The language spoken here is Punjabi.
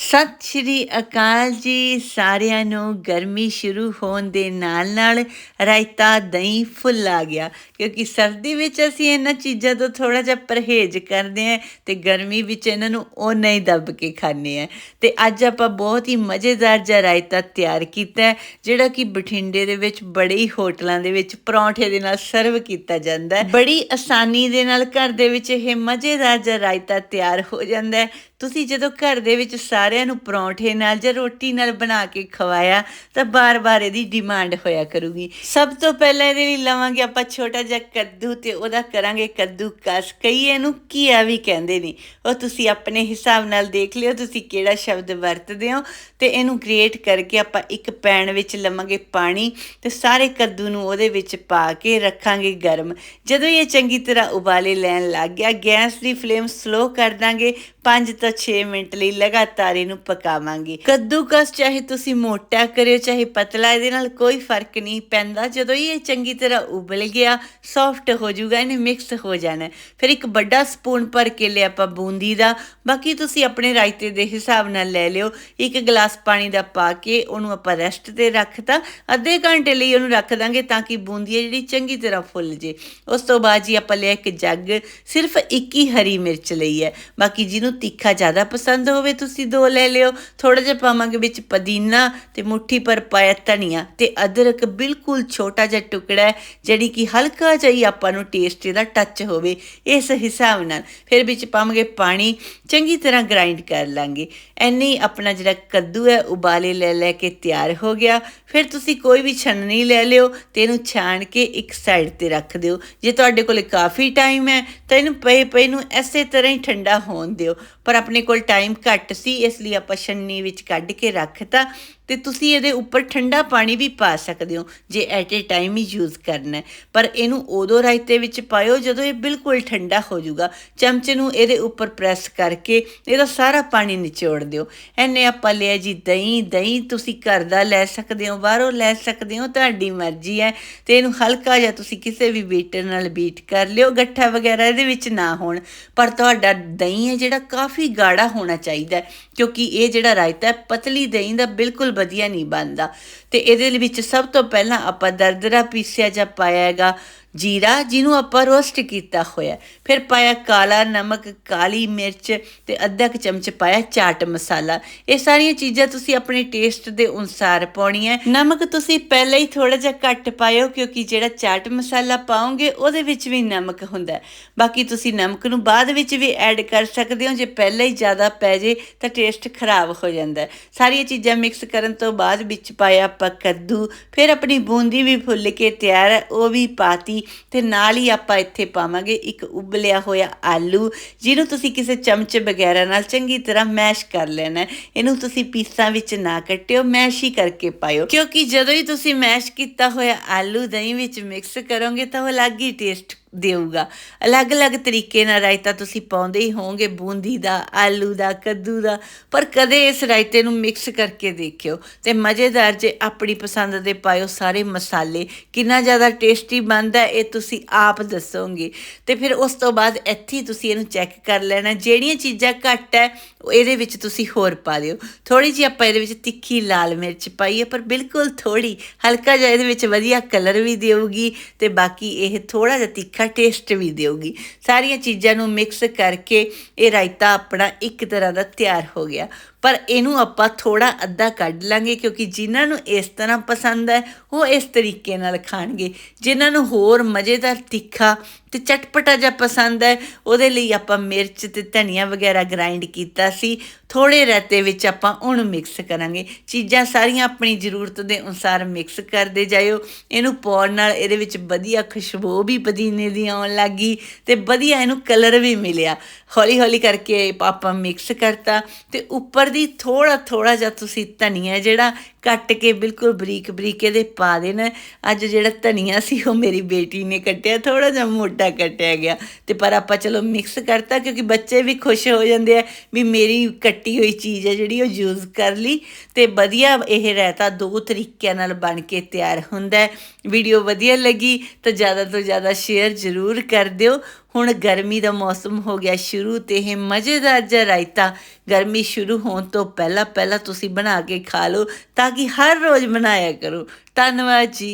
ਸਤਿ ਸ਼੍ਰੀ ਅਕਾਲ ਜੀ ਸਾਰਿਆਂ ਨੂੰ। ਗਰਮੀ ਸ਼ੁਰੂ ਹੋਣ ਦੇ ਨਾਲ-ਨਾਲ ਰਾਇਤਾ ਦਹੀਂ ਫੁੱਲ ਆ ਗਿਆ। ਕਿਉਂਕਿ ਸਰਦੀ ਵਿੱਚ ਅਸੀਂ ਇਹਨਾਂ ਚੀਜ਼ਾਂ ਤੋਂ ਥੋੜਾ ਜਿਹਾ ਪਰਹੇਜ਼ ਕਰਦੇ ਆਂ ਤੇ ਗਰਮੀ ਵਿੱਚ ਇਹਨਾਂ ਨੂੰ ਓਨਾ ਨਹੀਂ ਦੱਬ ਕੇ ਖਾਂਦੇ ਆਂ ਤੇ ਅੱਜ ਆਪਾਂ ਬਹੁਤ ਹੀ ਮਜ਼ੇਦਾਰ ਜਿਹਾ ਰਾਇਤਾ ਤਿਆਰ ਕੀਤਾ ਜਿਹੜਾ ਕਿ ਬਠਿੰਡੇ ਦੇ ਵਿੱਚ ਬੜੇ ਹੀ ਹੋਟਲਾਂ ਦੇ ਵਿੱਚ ਪਰੌਂਠੇ ਦੇ ਨਾਲ ਸਰਵ ਕੀਤਾ ਜਾਂਦਾ ਹੈ। ਬੜੀ ਆਸਾਨੀ ਦੇ ਨਾਲ ਘਰ ਦੇ ਵਿੱਚ ਇਹ ਮਜ਼ੇਦਾਰ ਜਿਹਾ ਰਾਇਤਾ ਤਿਆਰ ਹੋ ਜਾਂਦਾ ਤੁਸੀਂ ਜਦੋਂ ਘਰ ਦੇ ਵਿੱਚ ਸਾਰਿਆਂ ਨੂੰ ਪਰੌਂਠੇ ਨਾਲ ਜਾਂ ਰੋਟੀ ਨਾਲ ਬਣਾ ਕੇ ਖਵਾਇਆ, ਤਾਂ ਬਾਰ-ਬਾਰ ਇਹਦੀ ਡਿਮਾਂਡ ਹੋਇਆ ਕਰੂਗੀ। ਸਭ ਤੋਂ ਪਹਿਲਾਂ ਇਹਦੇ ਲਈ ਲਵਾਂਗੇ ਆਪਾਂ ਛੋਟਾ ਜਿਹਾ ਕੱਦੂ ਤੇ ਉਹਦਾ ਕਰਾਂਗੇ ਕੱਦੂ ਕਸ। ਕਈ ਇਹਨੂੰ ਕੀਆ ਵੀ ਕਹਿੰਦੇ ਨੇ। ਉਹ ਤੁਸੀਂ ਆਪਣੇ ਹਿਸਾਬ ਨਾਲ ਦੇਖ ਲਿਓ, ਤੁਸੀਂ ਕਿਹੜਾ ਸ਼ਬਦ ਵਰਤਦੇ ਹੋ। ਤੇ ਇਹਨੂੰ ਗ੍ਰੇਟ ਕਰਕੇ ਆਪਾਂ ਇੱਕ ਪੈਨ ਵਿੱਚ ਲਵਾਂਗੇ ਪਾਣੀ ਤੇ ਸਾਰੇ ਕੱਦੂ ਨੂੰ ਉਹਦੇ ਵਿੱਚ ਪਾ ਕੇ ਰੱਖਾਂਗੇ ਗਰਮ। ਜਦੋਂ ਇਹ ਚੰਗੀ ਤਰ੍ਹਾਂ ਉਬਾਲੇ ਲੈਣ ਲੱਗ ਗਿਆ, ਗੈਸ ਦੀ ਫਲੇਮ ਸਲੋ ਕਰ ਦਾਂਗੇ। 5 ਤੋਂ 6 ਮਿੰਟ ਲਈ ਲਗਾਤਾਰ ਇਹਨੂੰ ਪਕਾਵਾਂਗੇ। ਕੱਦੂਕਸ ਚਾਹੇ ਤੁਸੀਂ ਮੋਟਾ ਕਰਿਓ, ਚਾਹੇ ਪਤਲਾ, ਇਹਦੇ ਨਾਲ ਕੋਈ ਫ਼ਰਕ ਨਹੀਂ ਪੈਂਦਾ। ਜਦੋਂ ਇਹ ਚੰਗੀ ਤਰ੍ਹਾਂ ਉਬਲ ਗਿਆ ਸੌਫਟ ਹੋ ਜਾਊਗਾ, ਇਹਨੇ ਮਿਕਸ ਹੋ ਜਾਣਾ। ਫਿਰ ਇੱਕ ਵੱਡਾ ਸਪੂਨ ਭਰ ਕੇ ਲਿਆ ਆਪਾਂ ਬੂੰਦੀ ਦਾ। ਬਾਕੀ ਤੁਸੀਂ ਆਪਣੇ ਰਾਇਤੇ ਦੇ ਹਿਸਾਬ ਨਾਲ ਲੈ ਲਿਓ। ਇੱਕ ਗਲਾਸ ਪਾਣੀ ਦਾ ਪਾ ਕੇ ਉਹਨੂੰ ਆਪਾਂ ਰੈਸਟ ਤੇ ਰੱਖਤਾ। ਅੱਧੇ ਘੰਟੇ ਲਈ ਉਹਨੂੰ ਰੱਖ ਦਾਂਗੇ ਤਾਂ ਕਿ ਬੂੰਦੀ ਹੈ ਜਿਹੜੀ ਚੰਗੀ ਤਰ੍ਹਾਂ ਫੁੱਲ ਜੇ। ਉਸ ਤੋਂ ਬਾਅਦ ਜੀ ਆਪਾਂ ਲਿਆ ਇੱਕ ਜੱਗ, ਸਿਰਫ ਇੱਕ ਹੀ ਹਰੀ ਮਿਰਚ ਲਈ ਹੈ। ਬਾਕੀ ਜਿਹਨੂੰ ਤਿੱਖਾ ਜ਼ਿਆਦਾ ਪਸੰਦ ਹੋਵੇ, ਤੁਸੀਂ ਦੋ ਲੈ ਲਿਓ। ਥੋੜਾ ਜਿਹਾ ਪਾਵਾਂਗੇ ਵਿੱਚ ਪੁਦੀਨਾ ਤੇ ਮੁੱਠੀ ਪਰ ਪਾਇਆ ਧਨੀਆ ਤੇ ਅਦਰਕ, ਬਿਲਕੁਲ ਛੋਟਾ ਜਿਹਾ ਟੁਕੜਾ ਹੈ, ਜਿਹੜੀ ਕਿ ਹਲਕਾ ਜਿਹਾ ਹੀ ਆਪਾਂ ਨੂੰ ਟੇਸਟ ਇਹਦਾ ਟੱਚ ਹੋਵੇ, ਇਸ ਹਿਸਾਬ ਨਾਲ। ਫਿਰ ਵਿੱਚ ਪਾਵਾਂਗੇ ਪਾਣੀ, ਚੰਗੀ ਤਰ੍ਹਾਂ ਗ੍ਰਾਈਂਡ ਕਰ ਲਾਂਗੇ। ਐਨੀ ਆਪਣਾ ਜਿਹੜਾ ਕੱਦੂ ਹੈ, ਉਬਾਲੇ ਲੈ ਲੈ ਕੇ ਤਿਆਰ ਹੋ ਗਿਆ। ਫਿਰ ਤੁਸੀਂ ਕੋਈ ਵੀ ਛੰਨਣੀ ਲੈ ਲਿਓ ਤੇ ਇਹਨੂੰ ਛਾਣ ਕੇ ਇੱਕ ਸਾਈਡ ਤੇ ਰੱਖ ਦਿਓ। ਜੇ ਤੁਹਾਡੇ ਕੋਲ ਕਾਫੀ ਟਾਈਮ ਹੈ, ਤਾਂ ਇਹਨੂੰ ਪਏ ਪਏ ਨੂੰ ਐਸੇ ਤਰ੍ਹਾਂ ਹੀ ਠੰਡਾ ਹੋਣ ਦਿਓ। ਪਰ ਆਪਣੇ ਕੋਲ ਟਾਈਮ ਘੱਟ ਸੀ ਇਸ ਲਈ ਆਪਾਂ ਛੰਨੀ ਵਿੱਚ ਕੱਢ ਕੇ ਰੱਖਤਾ। ਤੇ ਤੁਸੀਂ ਇਹਦੇ ਉੱਪਰ ਠੰਡਾ ਪਾਣੀ ਵੀ ਪਾ ਸਕਦੇ ਹੋ, ਜੇ ਐਟ ਏ ਟਾਈਮ ਹੀ ਯੂਜ਼ ਕਰਨਾ ਪਰ ਇਹਨੂੰ ਉਦੋਂ ਰਾਇਤੇ ਵਿੱਚ ਪਾਇਓ ਜਦੋਂ ਇਹ ਬਿਲਕੁਲ ਠੰਡਾ ਹੋ ਜਾਊਗਾ। ਚਮਚੇ ਨੂੰ ਇਹਦੇ ਉੱਪਰ ਪ੍ਰੈਸ ਕਰਕੇ ਇਹਦਾ ਸਾਰਾ ਪਾਣੀ ਨਿਚੋੜ ਦਿਓ। ਐਨੇ ਆਪਾਂ ਲਿਆ ਜੀ ਦਹੀਂ। ਦਹੀਂ ਤੁਸੀਂ ਘਰ ਦਾ ਲੈ ਸਕਦੇ ਹੋ, ਬਾਹਰੋਂ ਲੈ ਸਕਦੇ ਹੋ, ਤੁਹਾਡੀ ਮਰਜ਼ੀ ਹੈ। ਤੇ ਇਹਨੂੰ ਹਲਕਾ ਜਿਹਾ ਤੁਸੀਂ ਕਿਸੇ ਵੀ ਬੀਟਰ ਨਾਲ ਬੀਟ ਕਰ ਲਿਓ, ਗੱਠਾ ਵਗੈਰਾ ਇਹਦੇ ਵਿੱਚ ਨਾ ਹੋਣ। ਪਰ ਤੁਹਾਡਾ ਦਹੀਂ ਹੈ ਜਿਹੜਾ ਕਾਫੀ ਗਾੜਾ ਹੋਣਾ ਚਾਹੀਦਾ ਕਿਉਂਕਿ ਇਹ ਜਿਹੜਾ ਰਾਇਤਾ ਪਤਲੀ ਦਹੀਂ ਦਾ ਬਿਲਕੁਲ ਵਧੀਆ ਨਹੀਂ ਬਣਦਾ। ਤੇ ਇਹਦੇ ਵਿੱਚ ਸਭ ਤੋਂ ਪਹਿਲਾਂ ਆਪਾਂ ਦਰਦਰਾ ਪੀਸਿਆ ਜਾਂ ਪਾਇਆ ਹੈਗਾ। ਜੀਰਾ ਜਿਹਨੂੰ ਆਪਾਂ ਰੋਸਟ ਕੀਤਾ ਹੋਇਆ ਫਿਰ ਪਾਇਆ ਕਾਲਾ ਨਮਕ, ਕਾਲੀ ਮਿਰਚ ਤੇ ਅੱਧਾ ਕ ਚਮਚ ਪਾਇਆ ਚਾਟ ਮਸਾਲਾ। ਇਹ ਸਾਰੀਆਂ ਚੀਜ਼ਾਂ ਤੁਸੀਂ ਆਪਣੇ ਟੇਸਟ ਦੇ ਅਨੁਸਾਰ ਪਾਉਣੀਆਂ ਨਮਕ ਤੁਸੀਂ ਪਹਿਲਾਂ ਹੀ ਥੋੜਾ ਜਿਹਾ ਘੱਟ ਪਾਇਓ ਕਿਉਂਕਿ ਜਿਹੜਾ ਚਾਟ ਮਸਾਲਾ ਪਾਉਂਗੇ ਉਹਦੇ ਵਿੱਚ ਵੀ ਨਮਕ ਹੁੰਦਾ ਬਾਕੀ ਤੁਸੀਂ ਨਮਕ ਨੂੰ ਬਾਅਦ ਵਿੱਚ ਵੀ ਐਡ ਕਰ ਸਕਦੇ ਹੋ। ਜੇ ਪਹਿਲਾਂ ਹੀ ਜ਼ਿਆਦਾ ਪੈ ਜੇ ਤਾਂ ਟੇਸਟ ਖਰਾਬ ਹੋ ਜਾਂਦਾ ਸਾਰੀਆਂ ਚੀਜ਼ਾਂ ਮਿਕਸ ਕਰਨ ਤੋਂ ਬਾਅਦ ਵਿੱਚ ਪਾਇਆ ਆਪਾਂ ਕੱਦੂ। ਫਿਰ ਆਪਣੀ ਬੂੰਦੀ ਵੀ ਫੁੱਲ ਕੇ ਤਿਆਰ ਹੈ। ਉਹ ਵੀ ਪਾਤੀ ਤੇ ਨਾਲ ਹੀ ਆਪਾਂ ਇੱਥੇ ਪਾਵਾਂਗੇ ਇੱਕ ਉਬਲਿਆ ਹੋਇਆ ਆਲੂ, ਜਿਹਨੂੰ ਤੁਸੀਂ ਕਿਸੇ ਚਮਚ ਵਗੈਰਾ ਨਾਲ ਚੰਗੀ ਤਰ੍ਹਾਂ ਮੈਸ਼ ਕਰ ਲੈਣਾ ਇਹਨੂੰ ਤੁਸੀਂ ਪੀਸਾਂ ਵਿੱਚ ਨਾ ਕੱਟਿਓ, ਮੈਸ਼ ਹੀ ਕਰਕੇ ਪਾਇਓ। ਕਿਉਂਕਿ ਜਦੋਂ ਹੀ ਤੁਸੀਂ ਮੈਸ਼ ਕੀਤਾ ਹੋਇਆ ਆਲੂ ਦਹੀਂ ਵਿੱਚ ਮਿਕਸ ਕਰੋਗੇ ਤਾਂ ਉਹ ਅਲੱਗ ਹੀ ਟੇਸਟ ਦੇਊਗਾ। ਅਲੱਗ-ਅਲੱਗ ਤਰੀਕੇ ਨਾਲ ਰਾਇਤਾ ਤੁਸੀਂ ਪਾਉਂਦੇ ਹੀ ਹੋਵੋਗੇ, ਬੂੰਦੀ ਦਾ, ਆਲੂ ਦਾ, ਕੱਦੂ ਦਾ, ਪਰ ਕਦੇ ਇਸ ਰਾਇਤੇ ਨੂੰ ਮਿਕਸ ਕਰਕੇ ਦੇਖਿਓ ਤੇ ਮਜ਼ੇਦਾਰ ਜੇ ਆਪਣੀ ਪਸੰਦ ਦੇ ਪਾਇਓ ਸਾਰੇ ਮਸਾਲੇ। ਕਿੰਨਾ ਜ਼ਿਆਦਾ ਟੇਸਟੀ ਬਣਦਾ ਇਹ ਤੁਸੀਂ ਆਪ ਦੱਸੋਗੇ। ਤੇ ਫਿਰ ਉਸ ਤੋਂ ਬਾਅਦ ਇੱਥੇ ਤੁਸੀਂ ਇਹਨੂੰ ਚੈੱਕ ਕਰ ਲੈਣਾ। ਜਿਹੜੀਆਂ ਚੀਜ਼ਾਂ ਘੱਟ ਹੈ ਇਹਦੇ ਵਿੱਚ ਤੁਸੀਂ ਹੋਰ ਪਾ ਦਿਓ। ਥੋੜੀ ਜਿਹੀ ਆਪਾਂ ਇਹਦੇ ਵਿੱਚ ਤਿੱਖੀ ਲਾਲ ਮਿਰਚ ਪਾਈਏ ਪਰ ਬਿਲਕੁਲ ਥੋੜੀ ਹਲਕਾ ਜਿਹਾ ਇਹਦੇ ਵਿੱਚ ਵਧੀਆ ਕਲਰ ਵੀ ਦੇਊਗੀ ਤੇ ਬਾਕੀ ਇਹ ਥੋੜਾ ਜਿਹਾ ਤਿੱਖਾ ਤਿੱਖਾ ਟੇਸਟ ਵੀ ਦੇਊਗੀ। ਸਾਰੀਆਂ ਚੀਜ਼ਾਂ ਨੂੰ ਮਿਕਸ ਕਰਕੇ ਇਹ ਰਾਇਤਾ ਆਪਣਾ ਇੱਕ ਤਰ੍ਹਾਂ ਦਾ ਤਿਆਰ ਹੋ ਗਿਆ। ਪਰ ਇਹਨੂੰ ਆਪਾਂ ਥੋੜਾ ਅੱਧਾ ਕੱਢ ਲਾਂਗੇ ਕਿਉਂਕਿ ਜਿਨ੍ਹਾਂ ਨੂੰ ਇਸ ਤਰ੍ਹਾਂ ਪਸੰਦ ਹੈ, ਉਹ ਇਸ ਤਰੀਕੇ ਨਾਲ ਖਾਣਗੇ। ਜਿਨ੍ਹਾਂ ਨੂੰ ਹੋਰ ਮਜ਼ੇਦਾਰ ਤਿੱਖਾ ਤੇ ਚਟਪਟਾ ਜਿਹਾ ਪਸੰਦ ਹੈ, ਉਹਦੇ ਲਈ ਆਪਾਂ ਮਿਰਚ ਤੇ ਧਨੀਆ ਵਗੈਰਾ ਗ੍ਰਾਈਂਡ ਕੀਤਾ ਸੀ। ਥੋੜੇ ਰਹਤੇ ਵਿੱਚ ਆਪਾਂ ਉਹਨੂੰ ਮਿਕਸ ਕਰਾਂਗੇ। ਚੀਜ਼ਾਂ ਸਾਰੀਆਂ ਆਪਣੀ ਜ਼ਰੂਰਤ ਦੇ ਅਨੁਸਾਰ ਮਿਕਸ ਕਰਦੇ ਜਾਇਓ। ਇਹਨੂੰ ਪਾਉਣ ਨਾਲ ਇਹਦੇ ਵਿੱਚ ਵਧੀਆ ਖੁਸ਼ਬੂ ਵੀ ਪੁਦੀਨੇ ਦੀ ਆਉਣ ਲੱਗੀ ਤੇ ਵਧੀਆ ਇਹਨੂੰ ਕਲਰ ਵੀ ਮਿਲਿਆ। ਹੌਲੀ ਹੌਲੀ ਕਰਕੇ ਆਪਾਂ ਮਿਕਸ ਕਰਤਾ ਤੇ ਉੱਪਰ ਦੀ ਥੋੜਾ ਥੋੜਾ ਜਿਹਾ ਤੁਸੀਂ ਧਨੀਆ ਜਿਹੜਾ ਕੱਟ ਕੇ ਬਿਲਕੁਲ ਬਰੀਕ ਬਰੀਕ ਇਹਦੇ ਪਾ ਦੇਣਾ। ਅੱਜ ਜਿਹੜਾ ਧਨੀਆ ਸੀ, ਉਹ ਮੇਰੀ ਬੇਟੀ ਨੇ ਕੱਟਿਆ ਥੋੜਾ ਜਿਹਾ ਮੋਟਾ ਕੱਟਿਆ ਗਿਆ। ਤੇ ਪਰ ਆਪਾਂ ਚਲੋ ਮਿਕਸ ਕਰਤਾ ਕਿਉਂਕਿ ਬੱਚੇ ਵੀ ਖੁਸ਼ ਹੋ ਜਾਂਦੇ ਆ ਵੀ ਮੇਰੀ ਕੱਟੀ ਹੋਈ ਚੀਜ਼ ਹੈ ਜਿਹੜੀ ਉਹ ਯੂਜ਼ ਕਰ ਲਈ। ਤੇ ਵਧੀਆ ਇਹ ਰਾਇਤਾ ਦੋ ਤਰੀਕਿਆਂ ਨਾਲ ਬਣ ਕੇ ਤਿਆਰ ਹੁੰਦਾ ਵੀਡੀਓ ਵਧੀਆ ਲੱਗੀ ਤਾਂ ਜ਼ਿਆਦਾ ਤੋਂ ਜ਼ਿਆਦਾ ਸ਼ੇਅਰ ਜ਼ਰੂਰ ਕਰ ਦਿਓ। ਹੁਣ ਗਰਮੀ ਦਾ ਮੌਸਮ ਹੋ ਗਿਆ ਸ਼ੁਰੂ ਤੇ ਇਹ ਮਜ਼ੇਦਾਰ ਜਿਹਾ ਰਾਇਤਾ। ਗਰਮੀ ਸ਼ੁਰੂ ਹੋਣ ਤੋਂ ਪਹਿਲਾਂ ਪਹਿਲਾਂ ਤੁਸੀਂ ਬਣਾ ਕੇ ਖਾ ਲਓ ਤਾਂ ਕਿ ਹਰ ਰੋਜ਼ ਬਣਾਇਆ ਕਰੋ। ਧੰਨਵਾਦ ਜੀ।